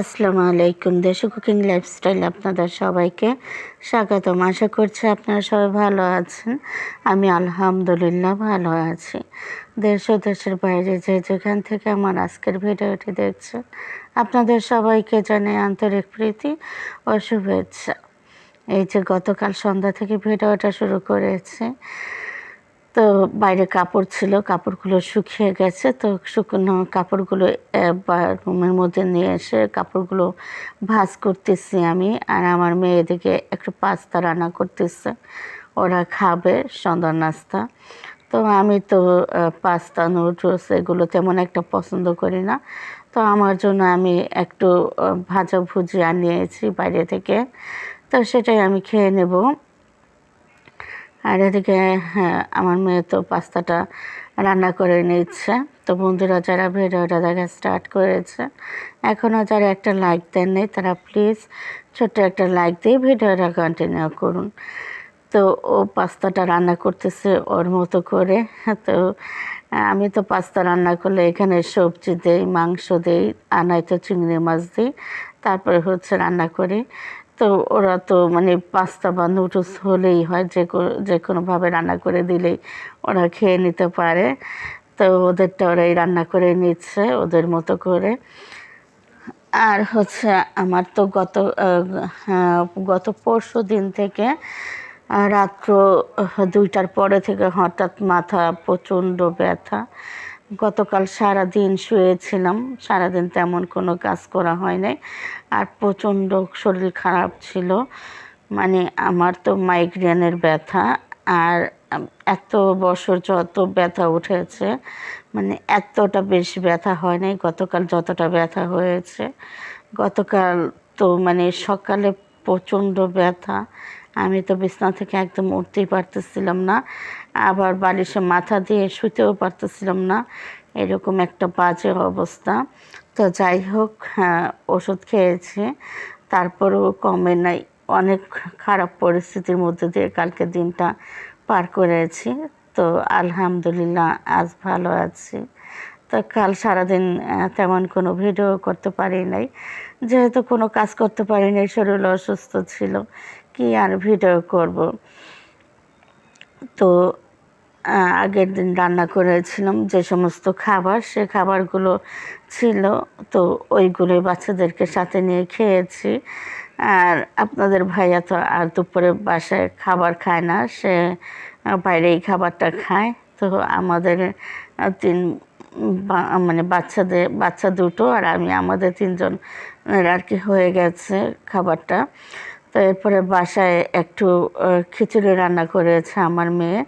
আসসালামু আলাইকুম। দেশ কুকিং লাইফস্টাইল আপনাদের সবাইকে স্বাগতম। আশা করছি আপনারা সবাই ভালো আছেন। আমি আলহামদুলিল্লাহ ভালো আছি। দেশ ও দেশের বাইরে যে যেখান থেকে আমার আজকের ভিডিওটি দেখছেন আপনাদের সবাইকে জানাই আন্তরিক প্রীতি ও শুভেচ্ছা। এই যে গতকাল সন্ধ্যা থেকে ভিডিওটা শুরু করেছি। তো বাইরে কাপড় ছিল, কাপড়গুলো শুকিয়ে গেছে। তো শুকনো কাপড়গুলো রুমের মধ্যে নিয়ে এসে কাপড়গুলো ভাজ করতেছি আমি। আর আমার মেয়ে এদিকে একটু পাস্তা রান্না করতেছে। ওরা খাবে, সন্ধ্যার নাস্তা। তো আমি তো পাস্তা নুডলস এগুলো তেমন একটা পছন্দ করি না। তো আমার জন্য আমি একটু ভাজা ভুজি আনিয়েছি বাইরে থেকে। তো সেটাই আমি খেয়ে নেব। আর এদিকে হ্যাঁ আমার মেয়ে তো পাস্তাটা রান্না করে নিচ্ছে। তো বন্ধুরা, যারা ভিডিওটা দেখা স্টার্ট করেছে এখনও যারা একটা লাইক দেননি, তারা প্লিজ ছোট্ট একটা লাইক দিয়ে ভিডিওটা কন্টিনিউ করুন। তো ও পাস্তাটা রান্না করতেছে ওর মতো করে। তো, আমি তো পাস্তা রান্না করলে এখানে সবজি দেই, মাংস দেই, আর নয়তো চিংড়ি মাছ দিই, তারপরে হচ্ছে রান্না করি। তো ওরা তো মানে পাস্তা বা নুডলস হলেই হয়, যে যে কোনোভাবে রান্না করে দিলেই ওরা খেয়ে নিতে পারে। তো ওদেরটা ওরাই রান্না করে নিচ্ছে ওদের মতো করে। আর হচ্ছে আমার তো গত গত পরশু দিন থেকে রাত্র দুইটার পরে থেকে হঠাৎ মাথা প্রচণ্ড ব্যথা। গতকাল সারা দিন শুয়েছিলাম। সারাদিন তেমন কোনো কাজ করা হয় নাই। আর প্রচণ্ড শরীর খারাপ ছিল। মানে আমার তো মাইগ্রেনের ব্যথা। আর এত বছর যত ব্যথা উঠেছে মানে এতটা বেশি ব্যথা হয় নাই। গতকাল যতটা ব্যথা হয়েছে। গতকাল তো মানে সকালে প্রচণ্ড ব্যথা। আমি তো বিছনা থেকে একদম উঠতেই পারতেছিলাম না। আবার বালিশে মাথা দিয়ে শুতেও পারতেছিলাম না। এরকম একটা বাজে অবস্থা। তো যাই হোক হ্যাঁ, ওষুধ খেয়েছি। তারপরেও কমে নাই। অনেক খারাপ পরিস্থিতির মধ্যে দিয়ে কালকে দিনটা পার করেছি। তো আলহামদুলিল্লাহ আজ ভালো আছি। তো কাল সারাদিন তেমন কোনো ভিডিও করতে পারি নাই। যেহেতু কোনো কাজ করতে পারি নাই শরীর অসুস্থ ছিল কি আর ভিডিও করব? তো আগের দিন রান্না করেছিলাম যে সমস্ত খাবার, সে খাবারগুলো ছিল, তো ওইগুলোই বাচ্চাদেরকে সাথে নিয়ে খেয়েছি। আর আপনাদের ভাইয়া তো আর দুপুরে বাসায় খাবার খায় না, সে বাইরে এই খাবারটা খায়। তো আমাদের তিন মানে বাচ্চাদের, বাচ্চা দুটো আর আমি, আমাদের তিনজন আর কি হয়ে গেছে খাবারটা। তো এরপরে বাসায় একটু খিচুড়ি রান্না করেছে আমার মেয়ে।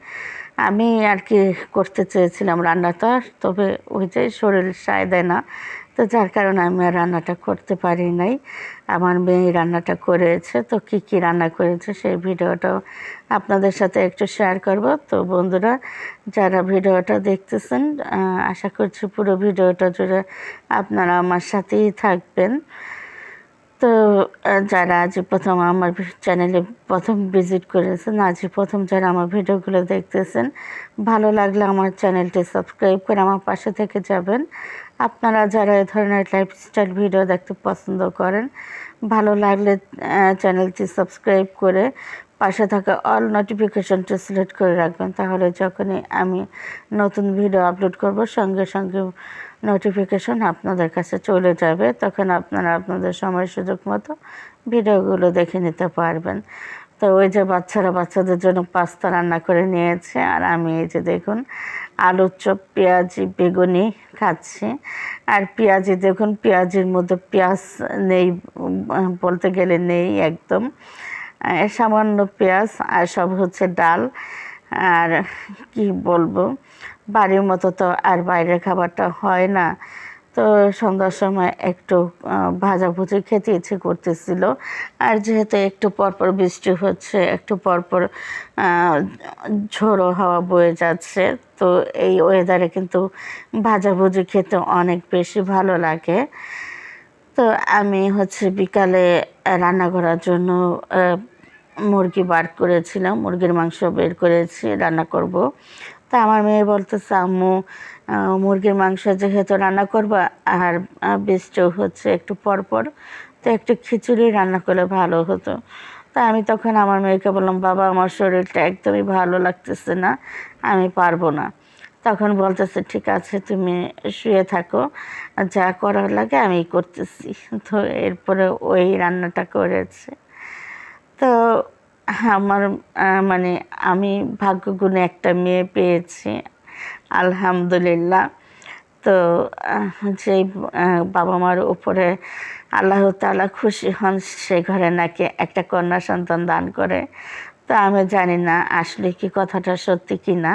আমি আর কি করতে চেয়েছিলাম রান্নাটা, তবে ওই যে শরীর সায় দেয় না। তো যার কারণে আমি আর রান্নাটা করতে পারি নাই। আমার মেয়ে রান্নাটা করেছে, তো কি কি রান্না করেছে সেই ভিডিওটাও আপনাদের সাথে একটু শেয়ার করব। তো বন্ধুরা, যারা ভিডিওটা দেখতেছেন আশা করছি পুরো ভিডিওটা জুড়ে আপনারা আমার সাথেই থাকবেন। তো যারা আজ প্রথম আমার চ্যানেলে প্রথম ভিজিট করেছেন, আজ প্রথম যারা আমার ভিডিওগুলো দেখতেছেন, ভালো লাগলে আমার চ্যানেলটি সাবস্ক্রাইব করে আমার পাশে থেকে যাবেন। আপনারা যারা এ ধরনের লাইফস্টাইল ভিডিও দেখতে পছন্দ করেন, ভালো লাগলে চ্যানেলটি সাবস্ক্রাইব করে পাশে থাকা অল নোটিফিকেশনটি সিলেক্ট করে রাখবেন। তাহলে যখনই আমি নতুন ভিডিও আপলোড করব, সঙ্গে সঙ্গে নোটিফিকেশন আপনাদের কাছে চলে যাবে, তখন আপনারা আপনাদের সময় সুযোগ মতো ভিডিওগুলো দেখে নিতে পারবেন। তো ওই যে বাচ্চারা বাচ্চাদের জন্য পাস্তা রান্না করে নিয়েছে, আর আমি এই যে দেখুন আলুর চপ, পেঁয়াজি, বেগুনি খাচ্ছি। আর পেঁয়াজি দেখুন, পেঁয়াজির মধ্যে পেঁয়াজ নেই বলতে গেলে নেই একদম। সামান্য পেঁয়াজ আর সব হচ্ছে ডাল। আর কি বলব? বাড়ির মতো তো আর বাইরের খাবারটা হয় না। তো সন্ধ্যার সময় একটু ভাজাভুজি খেতে ইচ্ছে করতেছিল। আর যেহেতু একটু পরপর বৃষ্টি হচ্ছে, একটু পরপর ঝোড়ো হাওয়া বয়ে যাচ্ছে, তো এই ওয়েদারে কিন্তু ভাজাভুজি খেতে অনেক বেশি ভালো লাগে। তো আমি হচ্ছে বিকালে রান্না করার জন্য মুরগি বার করেছিলাম, মুরগির মাংস বের করেছি, রান্না করব। তা আমার মেয়ে বলতেছে আম্মু মুরগির মাংস যেহেতু রান্না করবা আর আহ, বীজটাও হচ্ছে একটু পর পর তো একটু খিচুড়ি রান্না করলে ভালো হতো। তা আমি তখন আমার মেয়েকে বললাম বাবা আমার শরীরটা একদমই ভালো লাগতেছে না আমি পারব না। তখন বলতেছে ঠিক আছে তুমি শুয়ে থাকো যা করার লাগে আমি করতেছি। তো এরপরে ওই রান্নাটা করেছে। তো আমার মানে আমি ভাগ্যগুণে একটা মেয়ে পেয়েছি, আলহামদুলিল্লাহ। তো যেই বাবা মার উপরে আল্লাহ তাআলা খুশি হন, সে ঘরে নাকি একটা কন্যা সন্তান দান করে। তো আমি জানি না আসলে কি কথাটা সত্যি কি না,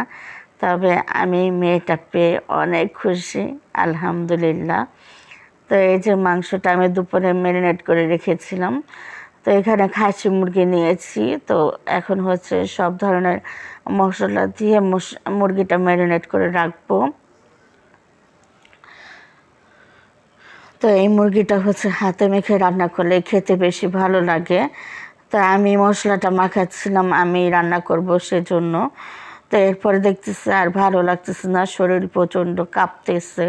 তবে আমি মেয়েটা পেয়ে অনেক খুশি, আলহামদুলিল্লাহ। তো এই যে মাংসটা আমি দুপুরে ম্যারিনেট করে রেখেছিলাম এখানে খাসি মুরগি নিয়েছি। তো এখন হচ্ছে সব ধরনের মশলা দিয়ে মুরগিটা ম্যারিনেট করে রাখব। তো এই মুরগিটা হচ্ছে হাতে মেখে রান্না করলে খেতে বেশি ভালো লাগে। তো আমি মশলাটা মাখাচ্ছিলাম, আমি রান্না করব সেজন্য। তো এরপরে দেখতেছি আর ভালো লাগতেছে না, শরীর প্রচণ্ড কাঁপতেছে।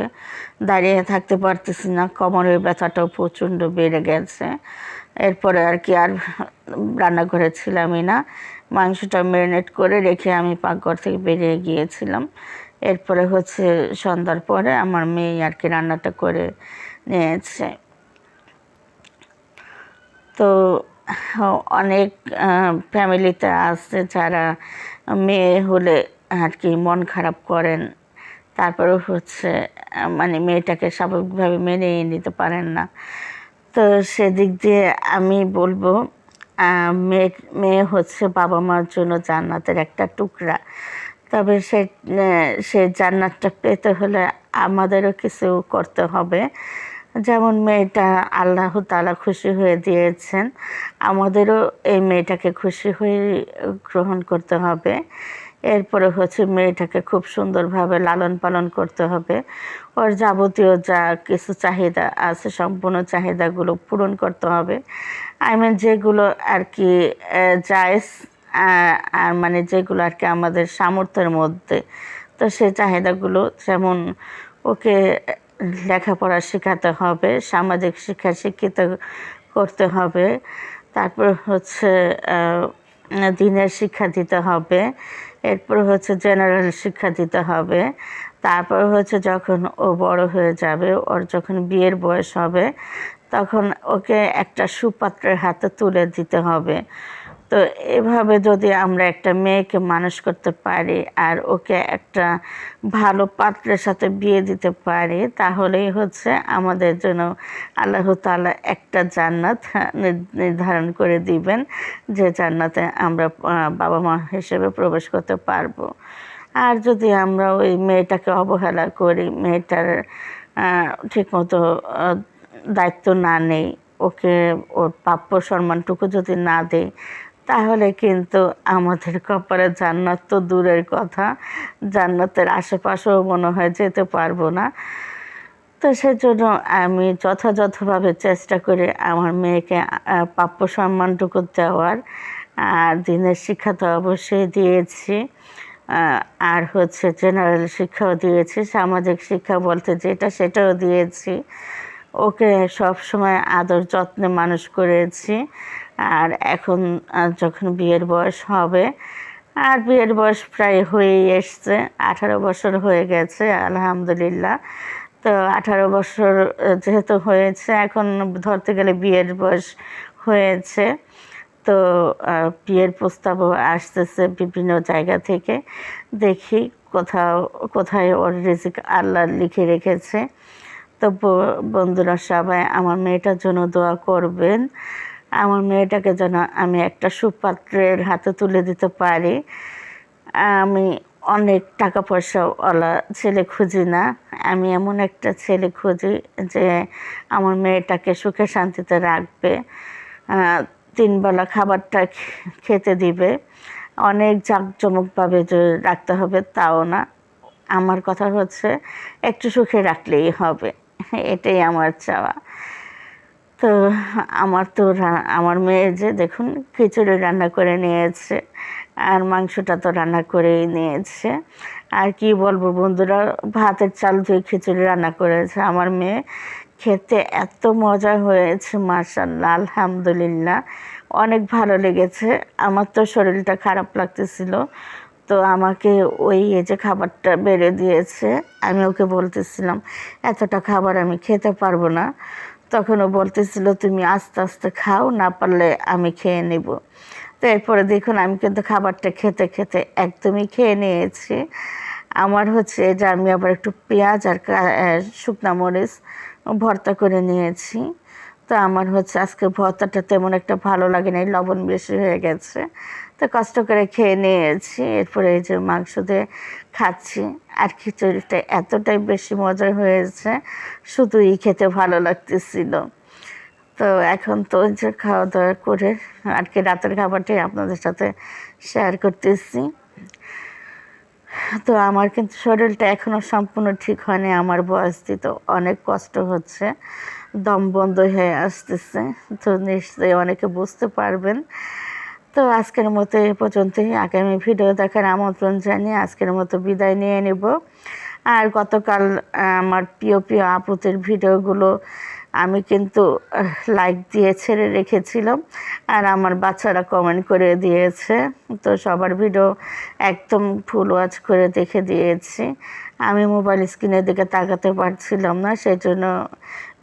দাঁড়িয়ে থাকতে পারতেছি না, কোমরের ব্যথাটাও প্রচণ্ড বেড়ে গেছে। এরপরে আর কি আর রান্না করেছিলামই না। মাংসটা ম্যারিনেট করে রেখে আমি পাকঘর থেকে বেরিয়ে গিয়েছিলাম। এরপরে হচ্ছে সন্ধ্যার পরে আমার মেয়ে আর কি রান্নাটা করে নিয়েছে। তো অনেক ফ্যামিলিতে আছে যারা মেয়ে হলে আর কি মন খারাপ করেন। তারপরে হচ্ছে মানে মেয়েটাকে স্বাভাবিকভাবে মেনে নিতে পারেন না। তো সেদিক দিয়ে আমি বলব মেয়ে মেয়ে হচ্ছে বাবা মার জন্য জান্নাতের একটা টুকরা। তবে সে সে জান্নাতটা পেতে হলে আমাদেরও কিছু করতে হবে। যেমন মেয়েটা আল্লাহ তালা খুশি হয়ে দিয়েছেন, আমাদেরও এই মেয়েটাকে খুশি হয়ে গ্রহণ করতে হবে। এরপরে হচ্ছে মেয়েটাকে খুব সুন্দরভাবে লালন পালন করতে হবে। ওর যাবতীয় যা কিছু চাহিদা আছে সম্পূর্ণ চাহিদাগুলো পূরণ করতে হবে। আই মিন যেগুলো আর কি আহ, আর মানে যেগুলো আর কি আমাদের সামর্থ্যের মধ্যে তো সেই চাহিদাগুলো যেমন ওকে লেখাপড়া শেখাতে হবে সামাজিক শিক্ষা শিক্ষিত করতে হবে তারপর হচ্ছে দিনের শিক্ষা দিতে হবে এরপর হচ্ছে জেনারেল শিক্ষা দিতে হবে। তারপর হচ্ছে যখন ও বড় হয়ে যাবে, ওর যখন বিয়ের বয়স হবে, তখন ওকে একটা সুপাত্রের হাতে তুলে দিতে হবে। তো এভাবে যদি আমরা একটা মেয়েকে মানুষ করতে পারি আর ওকে একটা ভালো পাত্রের সাথে বিয়ে দিতে পারি, তাহলেই হচ্ছে আমাদের জন্য আল্লাহ তাআলা একটা জান্নাত নির- নির্ধারণ করে দিবেন, যে জান্নাতে আমরা বাবা মা হিসেবে প্রবেশ করতে পারব। আর যদি আমরা ওই মেয়েটাকে অবহেলা করি, মেয়েটার ঠিকমতো দায়িত্ব না নেই, ওকে ওর প্রাপ্য সম্মানটুকু যদি না দেই তাহলে কিন্তু আমাদের কপালে জান্নাত তো দূরের কথা। জান্নাতের আশেপাশেও মনে হয় যেতে পারব না। তো সেজন্য আমি যথাযথভাবে চেষ্টা করি আমার মেয়েকে প্রাপ্য সম্মানটুকু দেওয়ার। আর দিনের শিক্ষা তো অবশ্যই দিয়েছি। আর হচ্ছে জেনারেল শিক্ষাও দিয়েছি, সামাজিক শিক্ষা বলতে যেটা সেটাও দিয়েছি। ওকে সব সময় আদর যত্নে মানুষ করেছি। আর এখন যখন বিয়ের বয়স হবে, আর বিয়ের বয়স প্রায় হয়েই এসছে, আঠারো বছর হয়ে গেছে, আলহামদুলিল্লাহ। তো আঠারো বছর যেহেতু হয়েছে, এখন ধরতে গেলে বিয়ের বয়স হয়েছে। তো বিয়ের প্রস্তাবও আসতেছে বিভিন্ন জায়গা থেকে। দেখি কোথাও, কোথায় ওর রিজিক আল্লাহ লিখে রেখেছে। তো বন্ধুরা সবাই আমার মেয়েটার জন্য দোয়া করবেন। আমার মেয়েটাকে যেন আমি একটা সুপাত্রের হাতে তুলে দিতে পারি। আমি অনেক টাকা পয়সাওয়ালা ছেলে খুঁজি না। আমি এমন একটা ছেলে খুঁজি যে আমার মেয়েটাকে সুখে শান্তিতে রাখবে তিনবেলা খাবারটা খেতে দিবে। অনেক জাঁকজমকভাবে যে রাখতে হবে তাও না। আমার কথা হচ্ছে, একটু সুখে রাখলেই হবে। এটাই আমার চাওয়া। তো আমার তো আমার মেয়ে যে দেখুন খিচুড়ি রান্না করে নিয়েছে, আর মাংসটা তো রান্না করেই নিয়েছে। আর কি বলব বন্ধুরা, ভাতের চাল ধুয়ে খিচুড়ি রান্না করেছে। আমার মেয়ে খেতে এত মজা হয়েছে মার্শাল্লাহ আলহামদুলিল্লাহ। অনেক ভালো লেগেছে। আমার তো শরীরটা খারাপ লাগতেছিল। তো আমাকে ওই এই যে খাবারটা বেড়ে দিয়েছে। আমি ওকে বলতেছিলাম, এতটা খাবার আমি খেতে পারব না। তখন ও বলতেছিল, তুমি আস্তে আস্তে খাও, না পারলে আমি খেয়ে নেব। তো এরপরে দেখুন, আমি কিন্তু খাবারটা খেতে খেতে একদমই খেয়ে নিয়েছি। আমার হচ্ছে যে আমি আবার একটু পেঁয়াজ আর শুকনা মরিচ ভর্তা করে নিয়েছি। তো আমার হচ্ছে আজকে ভর্তাটা তেমন একটা ভালো লাগে না লবণ বেশি হয়ে গেছে। তো কষ্ট করে খেয়ে নিয়েছি। এরপরে এই যে মাংস দিয়ে খাচ্ছি। আর খিচুড়িটা এতটাই বেশি মজা হয়েছে শুধুই খেতে ভালো লাগতেছিল। তো এখন তো যে খাওয়া দাওয়া করে আর কি রাতের খাবারটাই আপনাদের সাথে শেয়ার করতেছি। তো আমার কিন্তু শরীরটা এখনও সম্পূর্ণ ঠিক হয়নি, আমার বয়স তো অনেক কষ্ট হচ্ছে, দম বন্ধ হয়ে আসতেছে। তো নিশ্চয়ই অনেকে বুঝতে পারবেন। তো আজকের মতো এ পর্যন্তই। আগামী ভিডিও দেখার আমন্ত্রণ জানিয়ে আজকের মতো বিদায় নিয়ে নেব। আর গতকাল আমার প্রিয় প্রিয় আপুতের ভিডিওগুলো আমি কিন্তু লাইক দিয়ে ছেড়ে রেখেছিলাম। আর আমার বাচ্চারা কমেন্ট করে দিয়েছে। তো সবার ভিডিও একদম ফুল ওয়াচ করে দেখে দিয়েছি। আমি মোবাইল স্ক্রিনের দিকে তাকাতে পারছিলাম না সেই জন্য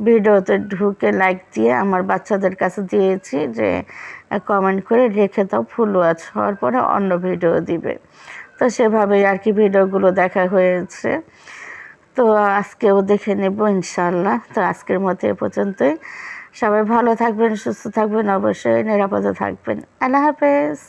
ভিডিওতে ঢুকে লাইক দিয়ে আমার বাচ্চাদের কাছে দিয়েছি যে কমেন্ট করে রেখে দাও ফুল ওয়াচ হওয়ার পরে অন্য ভিডিও দিবে। তো সেভাবেই আর কি ভিডিওগুলো দেখা হয়েছে। তো আজকেও দেখে নেব ইনশাল্লাহ তো আজকের মতো এ পর্যন্তই। সবাই ভালো থাকবেন, সুস্থ থাকবেন, অবশ্যই নিরাপদে থাকবেন। আল্লাহ হাফেজ।